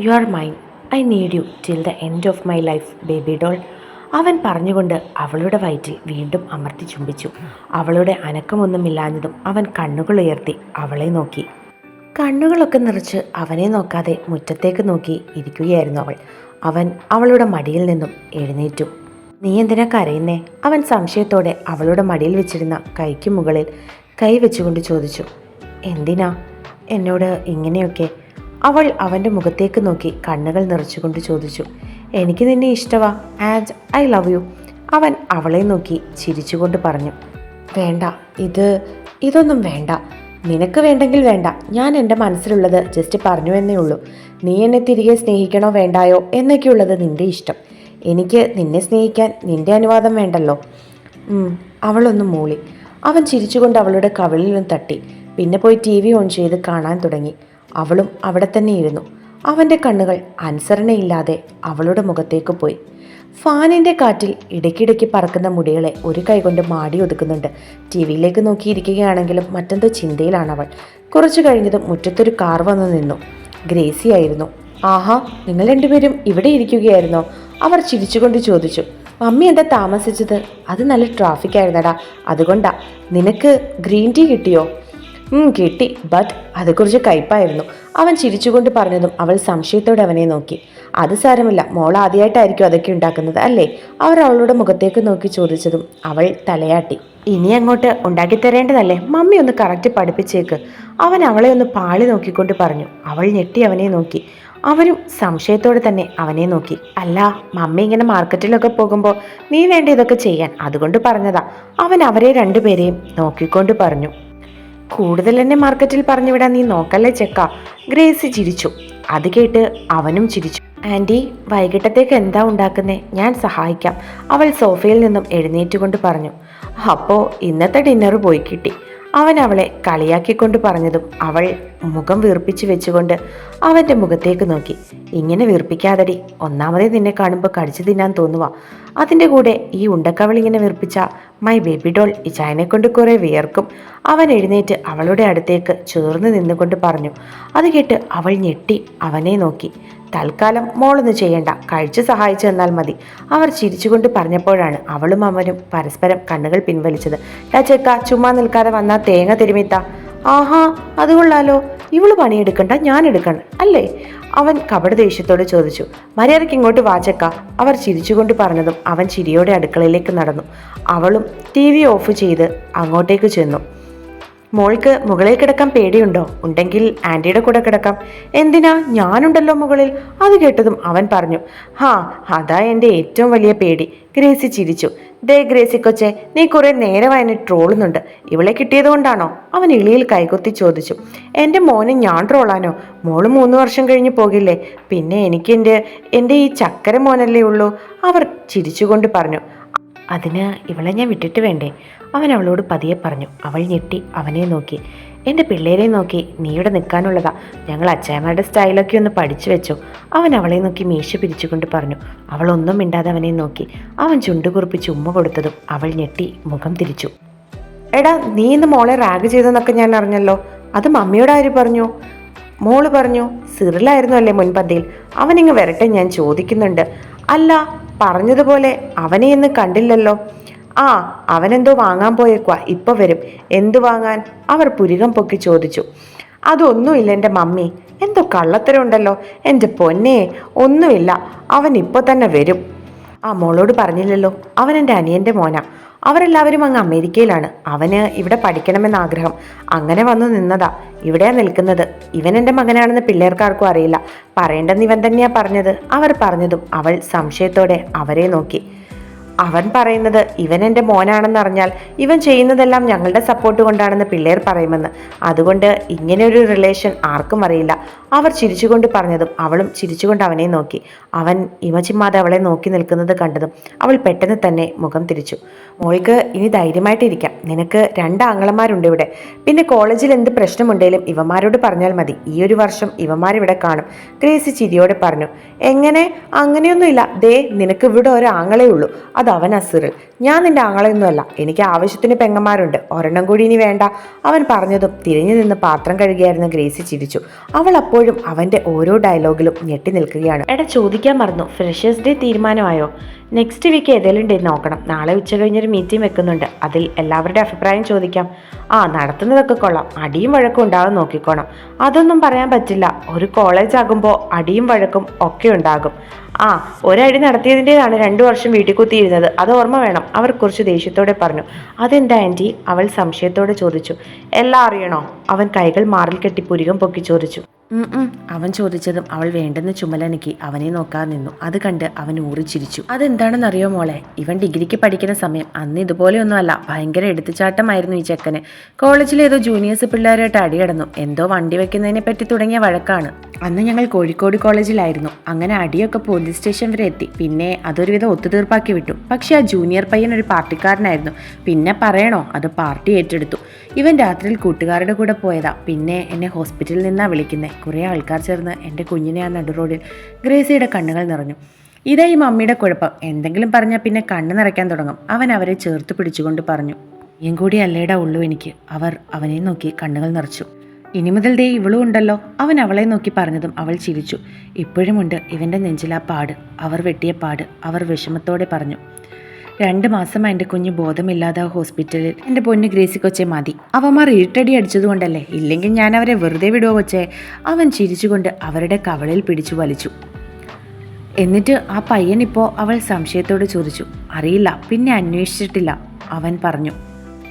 You are mine I need you till the end of my life baby doll അവൻ പറഞ്ഞുകൊണ്ട് അവളുടെ വയറ്റിൽ വീണ്ടും അമർത്തി ചുംബിച്ചു. അവളുടെ അനക്കമൊന്നുമില്ലാഞ്ഞതും അവൻ കണ്ണുകൾ ഉയർത്തി അവളെ നോക്കി. കണ്ണുകളൊക്കെ നിറച്ച് അവനെ നോക്കാതെ മുറ്റത്തേക്ക് നോക്കി ഇരിക്കുകയായിരുന്നു അവൾ. അവൻ അവളുടെ മടിയിൽ നിന്നും എഴുന്നേറ്റു. നീ എന്തിനാ കരയുന്നേ? അവൻ സംശയത്തോടെ അവളുടെ മടിയിൽ വെച്ചിരുന്ന കൈക്ക് മുകളിൽ കൈ വെച്ചുകൊണ്ട് ചോദിച്ചു. എന്തിനാ? എന്നോട് ഇങ്ങനെയൊക്കെ അവൾ അവന്റെ മുഖത്തേക്ക് നോക്കി കണ്ണുകൾ നിറച്ചുകൊണ്ട് ചോദിച്ചു എനിക്ക് നിന്നെ ഇഷ്ടവാ ആൻഡ് ഐ ലവ് യു. അവൻ അവളെ നോക്കി ചിരിച്ചുകൊണ്ട് പറഞ്ഞു വേണ്ട ഇത് ഇതൊന്നും വേണ്ട. നിനക്ക് വേണ്ടെങ്കിൽ വേണ്ട. ഞാൻ എന്റെ മനസ്സിലുള്ളത് ജസ്റ്റ് പറഞ്ഞു എന്നേ ഉള്ളൂ. നീ എന്നെ തിരികെ സ്നേഹിക്കണോ വേണ്ടായോ എന്നൊക്കെയുള്ളത് നിന്റെ ഇഷ്ടം. എനിക്ക് നിന്നെ സ്നേഹിക്കാൻ നിന്റെ അനുവാദം വേണ്ടല്ലോ. അവളൊന്ന് മൂളി. അവൻ ചിരിച്ചുകൊണ്ട് അവളുടെ കവിളിൽ നിന്ന് തട്ടി. പിന്നെ പോയി ടി വി ഓൺ ചെയ്ത് കാണാൻ തുടങ്ങി. അവളും അവിടെ തന്നെ ഇരുന്നു അവന്റെ കണ്ണുകൾ അനുസരണയില്ലാതെ അവളുടെ മുഖത്തേക്ക് പോയി. ഫാനിന്റെ കാറ്റിൽ ഇടയ്ക്കിടയ്ക്ക് പറക്കുന്ന മുടികളെ ഒരു കൈകൊണ്ട് മാടി ഒതുക്കുന്നുണ്ട്. ടി വിയിലേക്ക് നോക്കിയിരിക്കുകയാണെങ്കിലും മറ്റെന്തോ ചിന്തയിലാണ് അവൾ കുറച്ചു കഴിഞ്ഞതും മുറ്റത്തൊരു കാർ വന്നു നിന്നു. ഗ്രേസി ആയിരുന്നു. ആഹാ നിങ്ങൾ രണ്ടുപേരും ഇവിടെ ഇരിക്കുകയായിരുന്നോ? അവർ ചിരിച്ചുകൊണ്ട് ചോദിച്ചു. മമ്മി എന്താ താമസിച്ചത്? അത് നല്ല ട്രാഫിക് ആയിരുന്നടാ. അതുകൊണ്ടാ. നിനക്ക് ഗ്രീൻ ടീ കിട്ടിയോ? കിട്ടി. ബട്ട് അതേക്കുറിച്ച് കുറച്ച് കയ്പായിരുന്നു. അവൻ ചിരിച്ചുകൊണ്ട് പറഞ്ഞതും അവൾ സംശയത്തോടെ അവനെ നോക്കി. അത് സാരമില്ല. മോൾ ആദ്യമായിട്ടായിരിക്കും അതൊക്കെ ഉണ്ടാക്കുന്നത് അല്ലേ? അവർ അവളുടെ മുഖത്തേക്ക് നോക്കി ചോദിച്ചതും അവൾ തലയാട്ടി. ഇനി അങ്ങോട്ട് ഉണ്ടാക്കി തരേണ്ടതല്ലേ? മമ്മി ഒന്ന് കറക്റ്റ് പഠിപ്പിച്ചേക്ക്. അവൻ അവളെ ഒന്ന് പാളി നോക്കിക്കൊണ്ട് പറഞ്ഞു. അവൾ ഞെട്ടി അവനെ നോക്കി. അവരും സംശയത്തോടെ തന്നെ അവനെ നോക്കി. അല്ല മമ്മി ഇങ്ങനെ മാർക്കറ്റിലൊക്കെ പോകുമ്പോൾ നീ വേണ്ട ഇതൊക്കെ ചെയ്യാൻ. അതുകൊണ്ട് പറഞ്ഞതാ. അവൻ അവരെ രണ്ടുപേരെയും നോക്കിക്കൊണ്ട് പറഞ്ഞു. കൂടുതൽ എന്നെ മാർക്കറ്റിൽ പറഞ്ഞു വിടാൻ നീ നോക്കല്ലേ ചെക്ക. ഗ്രേസി ചിരിച്ചു. അത് കേട്ട് അവനും ചിരിച്ചു. ആന്റി വൈകിട്ടത്തേക്ക് എന്താ ഉണ്ടാക്കുന്നേ? ഞാൻ സഹായിക്കാം. അവൾ സോഫയിൽ നിന്നും എഴുന്നേറ്റുകൊണ്ട് പറഞ്ഞു. അപ്പോൾ ഇന്നത്തെ ഡിന്നർ പോയി കിട്ടി. അവൻ അവളെ കളിയാക്കിക്കൊണ്ട് പറഞ്ഞതും അവൾ മുഖം വീർപ്പിച്ച് വെച്ചുകൊണ്ട് അവന്റെ മുഖത്തേക്ക് നോക്കി. ഇങ്ങനെ വീർപ്പിക്കാതടി ഒന്നാമതേ നിന്നെ കാണുമ്പോൾ കടിച്ചു തിന്നാൻ തോന്നുക അതിന്റെ കൂടെ ഈ ഉണ്ടക്കവൾ ഇങ്ങനെ വീർപ്പിച്ച മൈ ബേബി ഡോൾ ഇച്ചായനെ കൊണ്ട് കുറേ വിയർക്കും. അവൻ എഴുന്നേറ്റ് അവളുടെ അടുത്തേക്ക് ചേർന്ന് നിന്നുകൊണ്ട് പറഞ്ഞു. അത് കേട്ട് അവൾ ഞെട്ടി അവനെ നോക്കി. തൽക്കാലം മോളൊന്നും ചെയ്യണ്ട. കഴിച്ചു സഹായിച്ചു തന്നാൽ മതി. അവർ ചിരിച്ചുകൊണ്ട് പറഞ്ഞപ്പോഴാണ് അവളും അവനും പരസ്പരം കണ്ണുകൾ പിൻവലിച്ചത്. ടാ ചെക്ക ചുമ്മാ നിൽക്കാതെ വന്ന തേങ്ങ തിരുമിത്ത. ആഹാ അത് കൊള്ളാലോ. ഇവൾ പണിയെടുക്കണ്ട ഞാൻ എടുക്കണം. അല്ലേ? അവൻ കപട ദേഷ്യത്തോട് ചോദിച്ചു. മര്യാദയ്ക്ക് ഇങ്ങോട്ട് വാചക്ക അവർ ചിരിച്ചുകൊണ്ട് പറഞ്ഞതും അവൻ ചിരിയോടെ അടുക്കളയിലേക്ക് നടന്നു. അവളും ടി വി ഓഫ് ചെയ്ത് അങ്ങോട്ടേക്ക് ചെന്നു. മോൾക്ക് മുകളിൽ കിടക്കാൻ പേടിയുണ്ടോ? ഉണ്ടെങ്കിൽ ആന്റിയുടെ കൂടെ കിടക്കാം. എന്തിനാ? ഞാനുണ്ടല്ലോ മുകളിൽ. അത് കേട്ടതും അവൻ പറഞ്ഞു ഹാ അതാ എന്റെ ഏറ്റവും വലിയ പേടി. ഗ്രേസി ചിരിച്ചു. ദേ ഗ്രേസി കൊച്ചെ നീ കുറെ നേരമായി എന്നെ ട്രോളുന്നുണ്ട്. ഇവളെ കിട്ടിയത് കൊണ്ടാണോ? അവൻ ഇളിയിൽ കൈകൊത്തി ചോദിച്ചു. എന്റെ മോനെ ഞാൻ ട്രോളാനോ? മോൾ മൂന്ന് വർഷം കഴിഞ്ഞ് പോകില്ലേ. പിന്നെ എനിക്ക് എന്റെ എന്റെ ഈ ചക്കര മോനല്ലേ ഉള്ളൂ. അവർ ചിരിച്ചുകൊണ്ട് പറഞ്ഞു അതിന് ഇവളെ ഞാൻ വിട്ടിട്ട് വേണ്ടേ? അവൻ അവളോട് പതിയെ പറഞ്ഞു. അവൾ ഞെട്ടി അവനെ നോക്കി. എന്റെ പിള്ളേരെ നോക്കി നീയുടെ നിൽക്കാനുള്ളതാ. ഞങ്ങൾ അച്ചായമാരുടെ സ്റ്റൈലൊക്കെ ഒന്ന് പഠിച്ചു വെച്ചു. അവൻ അവളെ നോക്കി മീശ പിരിച്ചുകൊണ്ട് പറഞ്ഞു. അവൾ ഒന്നും മിണ്ടാതെ അവനെ നോക്കി. അവൻ ചുണ്ടുകുറിപ്പിച്ച് ഉമ്മ കൊടുത്തതും അവൾ ഞെട്ടി മുഖം തിരിച്ചു. എടാ നീ ഇന്ന് മോളെ റാഗ് ചെയ്തെന്നൊക്കെ ഞാൻ അറിഞ്ഞല്ലോ. അത് മമ്മിയോട് ആര് പറഞ്ഞു? മോൾ പറഞ്ഞു സിറിലായിരുന്നു അല്ലേ മുൻപന്തിയിൽ? അവനിങ്ങ് വരട്ടെ ഞാൻ ചോദിക്കുന്നുണ്ട്. അല്ല പറഞ്ഞതുപോലെ അവനെ ഇന്ന് കണ്ടില്ലല്ലോ. ആ അവനെന്തോ വാങ്ങാൻ പോയേക്കുവാ. ഇപ്പൊ വരും. എന്തു വാങ്ങാൻ? അവർ പുരികം പൊക്കി ചോദിച്ചു. അതൊന്നുമില്ല എന്റെ മമ്മി. എന്തോ കള്ളത്തരം ഉണ്ടല്ലോ. എന്റെ പൊന്നേ ഒന്നുമില്ല. അവൻ ഇപ്പോൾ തന്നെ വരും. ആ മോളോട് പറഞ്ഞില്ലല്ലോ. അവൻ എന്റെ അനിയന്റെ മോനാ. അവരെല്ലാവരും അങ്ങ് അമേരിക്കയിലാണ്. അവന് ഇവിടെ പഠിക്കണമെന്ന് ആഗ്രഹം. അങ്ങനെ വന്നു നിന്നതാ. ഇവിടെയാ നിൽക്കുന്നത്. ഇവൻ എന്റെ മകനാണെന്ന് പിള്ളേർക്കാർക്കും അറിയില്ല. പറയേണ്ടെന്ന് ഇവൻ തന്നെയാ പറഞ്ഞത്. അവർ പറഞ്ഞതും അവൾ സംശയത്തോടെ അവരെ നോക്കി. അവൻ പറയുന്നത് ഇവൻ എന്റെ മോനാണെന്ന് അറിഞ്ഞാൽ ഇവൻ ചെയ്യുന്നതെല്ലാം ഞങ്ങളുടെ സപ്പോർട്ട് കൊണ്ടാണെന്ന് പിള്ളേർ പറയുമെന്ന്. അതുകൊണ്ട് ഇങ്ങനെ ഒരു റിലേഷൻ ആർക്കും അറിയില്ല. അവർ ചിരിച്ചുകൊണ്ട് പറഞ്ഞതും അവളും ചിരിച്ചുകൊണ്ട് അവനെ നോക്കി. അവൻ ഇമചിമാതെ അവളെ നോക്കി നിൽക്കുന്നത് കണ്ടതും അവൾ പെട്ടെന്ന് തന്നെ മുഖം തിരിച്ചു. മോൾക്ക് ഇനി ധൈര്യമായിട്ടിരിക്കാം നിനക്ക് രണ്ട് ആങ്ങളമാരുണ്ട് ഇവിടെ. പിന്നെ കോളേജിൽ എന്ത് പ്രശ്നമുണ്ടെങ്കിലും ഇവമാരോട് പറഞ്ഞാൽ മതി. ഈ ഒരു വർഷം ഇവന്മാരിവിടെ കാണും. ഗ്രേസി ചിരിയോടെ പറഞ്ഞു എങ്ങനെ? അങ്ങനെയൊന്നുമില്ല. ദേ നിനക്ക് ഇവിടെ ഒരു ആങ്ങളേ ഉള്ളൂ. അത് അസുർ ഞാൻ നിന്റെ ആങ്ങളെയൊന്നുമല്ല. എനിക്ക് ആവശ്യത്തിന് പെങ്ങന്മാരുണ്ട്. ഒരെണ്ണം കൂടി ഇനി വേണ്ട. അവൻ പറഞ്ഞതും തിരിഞ്ഞു നിന്ന് പാത്രം കഴുകിയായിരുന്ന ഗ്രേസി ചിരിച്ചു. അവൾ അപ്പോഴും അവന്റെ ഓരോ ഡയലോഗിലും ഞെട്ടി നിൽക്കുകയാണ്. എടാ ചോദിക്കാൻ മറന്നു. ഫ്രഷേഴ്സ് ഡേ തീരുമാനമായോ? നെക്സ്റ്റ് വീക്ക് ഏതെങ്കിലും ഡേ നോക്കണം. നാളെ ഉച്ച കഴിഞ്ഞൊരു മീറ്റിംഗ് വെക്കുന്നുണ്ട്. അതിൽ എല്ലാവരുടെ അഭിപ്രായം ചോദിക്കാം. ആ നടത്തുന്നതൊക്കെ കൊള്ളാം. അടിയും വഴക്കും ഉണ്ടാകും നോക്കിക്കോണം. അതൊന്നും പറയാൻ പറ്റില്ല. ഒരു കോളേജ് ആകുമ്പോൾ അടിയും വഴക്കും ഒക്കെ ഉണ്ടാകും. ആ ഒരടി നടത്തിയതിന്റെതാണ് രണ്ടു വർഷം വീട്ടിൽ കുത്തിയിരുന്നത് അത് ഓർമ്മ വേണം. അവർ കുറച്ച് ദേഷ്യത്തോടെ പറഞ്ഞു. അതെന്താ ആന്റി അവൾ സംശയത്തോടെ ചോദിച്ചു. എല്ലാം അറിയണോ? അവൻ കൈകൾ മാറിൽ കെട്ടി പുരികം പൊക്കി ചോദിച്ചു. അവൻ ചോദിച്ചതും അവൾ വേണ്ടെന്ന് ചുമലനക്കി അവനെ നോക്കാൻ നിന്നു. അത് കണ്ട് അവൻ ഊറിച്ചിരിച്ചു അതെന്താണെന്നറിയോ മോളെ? ഇവൻ ഡിഗ്രിക്ക് പഠിക്കുന്ന സമയം. അന്ന് ഇതുപോലെയൊന്നുമല്ല. ഭയങ്കര എടുത്തുചാട്ടമായിരുന്നു ഈ ചെക്കന്. കോളേജിൽ ഏതോ ജൂനിയേഴ്സ് പിള്ളേരായിട്ട് അടിയടന്നു എന്തോ വണ്ടി വെക്കുന്നതിനെ പറ്റി തുടങ്ങിയ വഴക്കാണ്. അന്ന് ഞങ്ങൾ കോഴിക്കോട് കോളേജിലായിരുന്നു. അങ്ങനെ അടിയൊക്കെ പോലീസ് സ്റ്റേഷൻ വരെ എത്തി. പിന്നെ അതൊരുവിധം ഒത്തുതീർപ്പാക്കി വിട്ടു. പക്ഷേ ആ ജൂനിയർ പയ്യൻ ഒരു പാർട്ടിക്കാരനായിരുന്നു. പിന്നെ പറയണോ? അത് പാർട്ടി ഏറ്റെടുത്തു. ഇവൻ രാത്രിയിൽ കൂട്ടുകാരുടെ കൂടെ പോയതാ. പിന്നെ എന്നെ ഹോസ്പിറ്റലിൽ നിന്നാണ് വിളിക്കുന്നത് കുറേ ആൾക്കാർ ചേർന്ന് എന്റെ കുഞ്ഞിനെ ആ നടു റോഡിൽ ഗ്രേസിയുടെ കണ്ണുകൾ നിറഞ്ഞു. ഇതാ ഈ മമ്മിയുടെ കുഴപ്പം. എന്തെങ്കിലും പറഞ്ഞാൽ പിന്നെ കണ്ണ് നിറയ്ക്കാൻ തുടങ്ങും. അവൻ അവരെ ചേർത്ത് പിടിച്ചുകൊണ്ട് പറഞ്ഞു ഇനിയും കൂടി അല്ലേടാ ഉള്ളൂ എനിക്ക്. അവർ അവനെ നോക്കി കണ്ണുകൾ നിറച്ചു. ഇനി മുതൽ ദേ ഇവളും ഉണ്ടല്ലോ. അവൻ അവളെ നോക്കി പറഞ്ഞതും അവൾ ചിരിച്ചു. ഇപ്പോഴുമുണ്ട് ഇവന്റെ നെഞ്ചിലാ പാട്. അവർ വെട്ടിയ പാട്. അവർ വിഷമത്തോടെ പറഞ്ഞു രണ്ട് മാസമായി എന്റെ കുഞ്ഞ് ബോധമില്ലാതെ ഹോസ്പിറ്റലിൽ. എന്റെ പൊന്ന് ഗ്രേസി കൊച്ചെ മതി. അവന്മാർ ഇരുട്ടടി അടിച്ചതുകൊണ്ടല്ലേ ഇല്ലെങ്കിൽ ഞാൻ അവരെ വെറുതെ വിടുവോ കൊച്ചേ? അവൻ ചിരിച്ചുകൊണ്ട് അവരുടെ കവളിൽ പിടിച്ചു വലിച്ചു. എന്നിട്ട് ആ പയ്യനിപ്പോൾ അവൾ സംശയത്തോട് ചോദിച്ചു. അറിയില്ല പിന്നെ അന്വേഷിച്ചിട്ടില്ല അവൻ പറഞ്ഞു.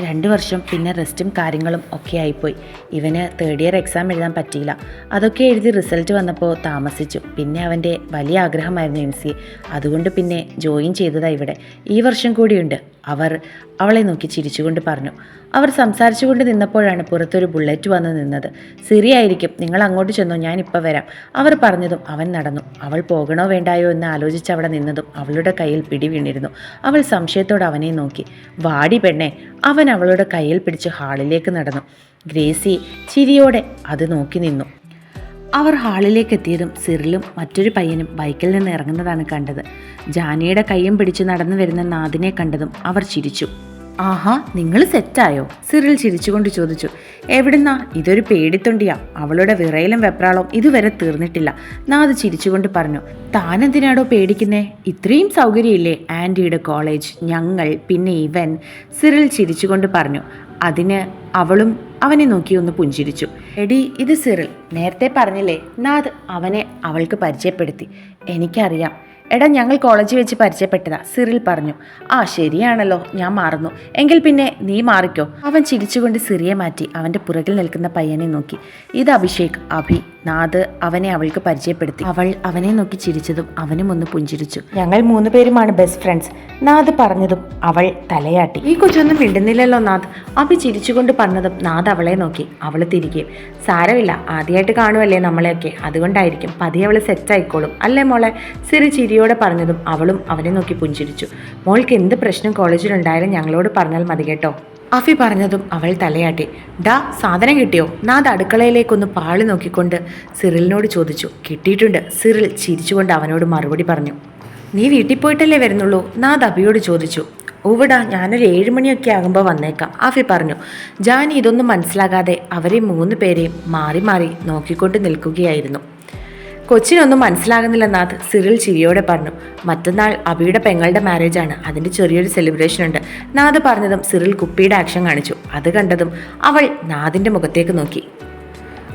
രണ്ട് വർഷം പിന്നെ റെസ്റ്റും കാര്യങ്ങളും ഒക്കെ ആയിപ്പോയി. ഇവന് തേർഡ് ഇയർ എക്സാം എഴുതാൻ പറ്റിയില്ല. അതൊക്കെ എഴുതി റിസൾട്ട് വന്നപ്പോൾ താമസിച്ചു. പിന്നെ അവന്റെ വലിയ ആഗ്രഹമായിരുന്നു എം സി അതുകൊണ്ട് പിന്നെ ജോയിൻ ചെയ്തതാണ് ഇവിടെ. ഈ വർഷം കൂടിയുണ്ട്. അവർ അവളെ നോക്കി ചിരിച്ചുകൊണ്ട് പറഞ്ഞു. അവർ സംസാരിച്ചുകൊണ്ട് നിന്നപ്പോഴാണ് പുറത്തൊരു ബുള്ളറ്റ് വന്ന് നിന്നത്. സിറിയായിരിക്കും. നിങ്ങൾ അങ്ങോട്ട് ചെന്നോ. ഞാൻ ഇപ്പോൾ വരാം. അവർ പറഞ്ഞതും അവൻ നടന്നു. അവൾ പോകണോ വേണ്ടായോ എന്ന് ആലോചിച്ച് അവിടെ നിന്നതും അവളുടെ കയ്യിൽ പിടി വീണിരുന്നു. അവൾ സംശയത്തോടെ അവനെ നോക്കി. വാടി പെണ്ണെ. അവൻ അവളുടെ കയ്യിൽ പിടിച്ച് ഹാളിലേക്ക് നടന്നു. ഗ്രേസി ചിരിയോടെ അത് നോക്കി നിന്നു. അവർ ഹാളിലേക്ക് എത്തിയതും സിറിലും മറ്റൊരു പയ്യനും ബൈക്കിൽ നിന്ന് ഇറങ്ങുന്നതാണ് കണ്ടത്. ജാനിയുടെ കയ്യും പിടിച്ച് നടന്നു വരുന്ന നാദിനെ കണ്ടതും അവർ ചിരിച്ചു. ആഹാ നിങ്ങൾ സെറ്റായോ? സിറിൽ ചിരിച്ചുകൊണ്ട് ചോദിച്ചു. എവിടുന്നാ? ഇതൊരു പേടിത്തൊണ്ടിയാ. അവളുടെ വിറയിലും വെപ്രാളവും ഇതുവരെ തീർന്നിട്ടില്ല. നാദ് ചിരിച്ചുകൊണ്ട് പറഞ്ഞു. താനെന്തിനാടോ പേടിക്കുന്നേ? ഇത്രയും സൗകര്യമില്ലേ ആന്റിയുടെ കോളേജ്? ഞങ്ങൾ പിന്നെ ഇവൻ? സിറിൽ ചിരിച്ചുകൊണ്ട് പറഞ്ഞു. അതിന് അവളും അവനെ നോക്കി ഒന്ന് പുഞ്ചിരിച്ചു. എടി ഇത് സിറിൽ. നേരത്തെ പറഞ്ഞില്ലേ നാഥ് അവനെ അവൾക്ക് പരിചയപ്പെടുത്തി. എനിക്കറിയാം. എടാ ഞങ്ങൾ കോളേജിൽ വെച്ച് പരിചയപ്പെട്ടതാ സിറിൽ പറഞ്ഞു. ആ ശരിയാണല്ലോ ഞാൻ മാറുന്നു. എങ്കിൽ പിന്നെ നീ മാറിക്കോ. അവൻ ചിരിച്ചുകൊണ്ട് സിറിയെ മാറ്റി അവന്റെ പുറകിൽ നിൽക്കുന്ന പയ്യനെ നോക്കി. ഇത് അഭിഷേക് അഭി. നാദ് അവനെ അവൾക്ക് പരിചയപ്പെടുത്തി. അവൾ അവനെ നോക്കി ചിരിച്ചതും അവനും ഒന്ന് പുഞ്ചിരിച്ചു. ഞങ്ങൾ മൂന്ന് പേരുമാണ് ബെസ്റ്റ് ഫ്രണ്ട്സ് നാദ് പറഞ്ഞതും അവൾ തലയാട്ടി. ഈ കൊച്ചൊന്നും മിണ്ടുന്നില്ലല്ലോ നാദ്. അഭി ചിരിച്ചുകൊണ്ട് പറഞ്ഞതും നാദ് അവളെ നോക്കി. അവൾ തിരികെ. സാരമില്ല ആദ്യമായിട്ട് കാണുമല്ലേ നമ്മളെയൊക്കെ. അതുകൊണ്ടായിരിക്കും പതിയെ അവൾ സെറ്റ് ആയിക്കോളും. അല്ലേ മോളെ? സിറി ചിരിയോടെ പറഞ്ഞതും അവളും അവനെ നോക്കി പുഞ്ചിരിച്ചു. മോൾക്ക് എന്ത് പ്രശ്നം കോളേജിലുണ്ടായാലും ഞങ്ങളോട് പറഞ്ഞാൽ മതി കേട്ടോ. അഫി പറഞ്ഞതും അവൾ തലയാട്ടി. ഡാ സാധനം കിട്ടിയോ? നാദ് അടുക്കളയിലേക്കൊന്ന് പാളി നോക്കിക്കൊണ്ട്. സിറിലിനോട് ചോദിച്ചു. കിട്ടിയിട്ടുണ്ട്. സിറിൽ ചിരിച്ചുകൊണ്ട് അവനോട് മറുപടി പറഞ്ഞു. നീ വീട്ടിൽ പോയിട്ടല്ലേ വരുന്നുള്ളൂ? നാദ് അഭിയോട് ചോദിച്ചു. ഉവിടാ ഞാനൊരു ഏഴ് മണിയൊക്കെ ആകുമ്പോൾ വന്നേക്കാം. ആഫി പറഞ്ഞു. ജാനി ഇതൊന്നും മനസ്സിലാകാതെ അവരെ മൂന്ന് പേരെയും മാറി മാറി നോക്കിക്കൊണ്ട് നിൽക്കുകയായിരുന്നു. കൊച്ചിനൊന്നും മനസ്സിലാകുന്നില്ല നാഥ് സിറിൽ ചിരിയോടെ പറഞ്ഞു. മറ്റന്നാൾ അബിയുടെ പെങ്ങളുടെ മാരേജ് ആണ്. അതിന്റെ ചെറിയൊരു സെലിബ്രേഷൻ ഉണ്ട്. നാഥ് പറഞ്ഞതും സിറിൽ കുപ്പിയുടെ ആക്ഷൻ കാണിച്ചു. അത് കണ്ടതും അവൾ നാഥിന്റെ മുഖത്തേക്ക് നോക്കി.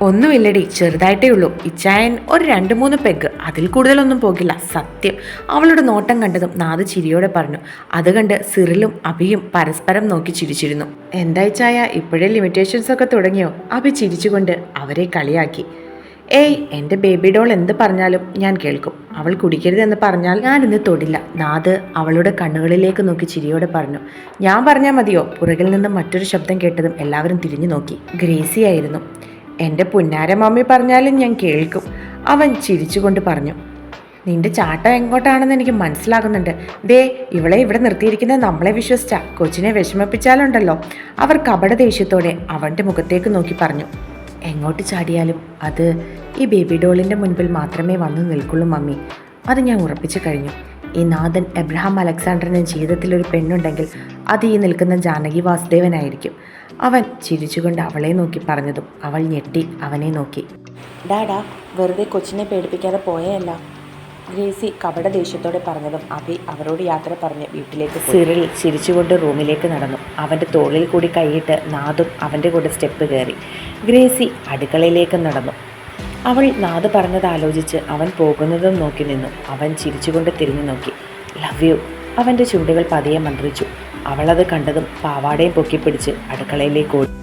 ഒന്നുമില്ലടി ചെറുതായിട്ടേ ഉള്ളൂ. ഇച്ചായൻ ഒരു രണ്ട് മൂന്ന് പെഗ് അതിൽ കൂടുതലൊന്നും പോകില്ല. സത്യം. അവളുടെ നോട്ടം കണ്ടതും നാഥ് ചിരിയോടെ പറഞ്ഞു. അത് കണ്ട് സിറിലും അഭിയും പരസ്പരം നോക്കി ചിരിച്ചിരുന്നു. എന്താ ഇച്ചായ ഇപ്പോഴേ ലിമിറ്റേഷൻസ് ഒക്കെ തുടങ്ങിയോ? അഭി ചിരിച്ചുകൊണ്ട് അവരെ കളിയാക്കി. ഏയ് എന്റെ ബേബി ഡോൾ എന്ത് പറഞ്ഞാലും ഞാൻ കേൾക്കും. അവൾ കുടിക്കരുതെന്ന് പറഞ്ഞാൽ ഞാനിന്ന് തൊടില്ല. നാദ് അവളുടെ കണ്ണുകളിലേക്ക് നോക്കി ചിരിയോടെ പറഞ്ഞു. ഞാൻ പറഞ്ഞാൽ മതിയോ? പുറകിൽ നിന്ന് മറ്റൊരു ശബ്ദം കേട്ടതും എല്ലാവരും തിരിഞ്ഞു നോക്കി. ഗ്രേസി ആയിരുന്നു. എന്റെ പുന്നാര മമ്മി പറഞ്ഞാലും ഞാൻ കേൾക്കും. അവൻ ചിരിച്ചുകൊണ്ട് പറഞ്ഞു. നിന്റെ ചാട്ട എങ്ങോട്ടാണെന്ന് എനിക്ക് മനസ്സിലാകുന്നുണ്ട്. ദേ ഇവളെ ഇവിടെ നിർത്തിയിരിക്കുന്നത് നമ്മളെ വിശ്വസിച്ച. കൊച്ചിനെ വിഷമിപ്പിച്ചാലുണ്ടല്ലോ. അവർ കപട ദേഷ്യത്തോടെ അവന്റെ മുഖത്തേക്ക് നോക്കി പറഞ്ഞു. എങ്ങോട്ട് ചാടിയാലും അത് ഈ ബേബി ഡോളിന്റെ മുൻപിൽ മാത്രമേ വന്നു നിൽക്കുള്ളൂ മമ്മി. അത് ഞാൻ ഉറപ്പിച്ചു കഴിഞ്ഞു. ഈ നാഥൻ എബ്രഹാം അലക്സാണ്ടറിന് ജീവിതത്തിൽ ഒരു പെണ്ണുണ്ടെങ്കിൽ അത് ഈ നിൽക്കുന്ന ജാനകി വാസുദേവനായിരിക്കും. അവൻ ചിരിച്ചുകൊണ്ട് അവളെ നോക്കി പറഞ്ഞതും അവൾ ഞെട്ടി അവനെ നോക്കി. ഡാഡാ വെറുതെ കൊച്ചിനെ പേടിപ്പിക്കാതെ പോയല്ല ഗ്രേസി കപട ദേഷ്യത്തോടെ പറഞ്ഞതും അഭി അവരോട് യാത്ര പറഞ്ഞ് വീട്ടിലേക്ക് സിറിൽ ചിരിച്ചുകൊണ്ട് റൂമിലേക്ക് നടന്നു. അവന്റെ തോളിൽ കൂടി കൈയിട്ട് നാദും അവന്റെ കൂടെ സ്റ്റെപ്പ് കയറി. ഗ്രേസി അടുക്കളയിലേക്ക് നടന്നു. അവൾ നാദ് പറഞ്ഞത് ആലോചിച്ച് അവൻ പോകുന്നതും നോക്കി നിന്നു. അവൻ ചിരിച്ചുകൊണ്ട് തിരിഞ്ഞു നോക്കി. Love you. അവന്റെ ചുണ്ടുകൾ പതിയെ മന്ത്രിച്ചു. അവളത് കണ്ടതും പാവാടയും പൊക്കിപ്പിടിച്ച് അടുക്കളയിലേക്ക് ഓടി.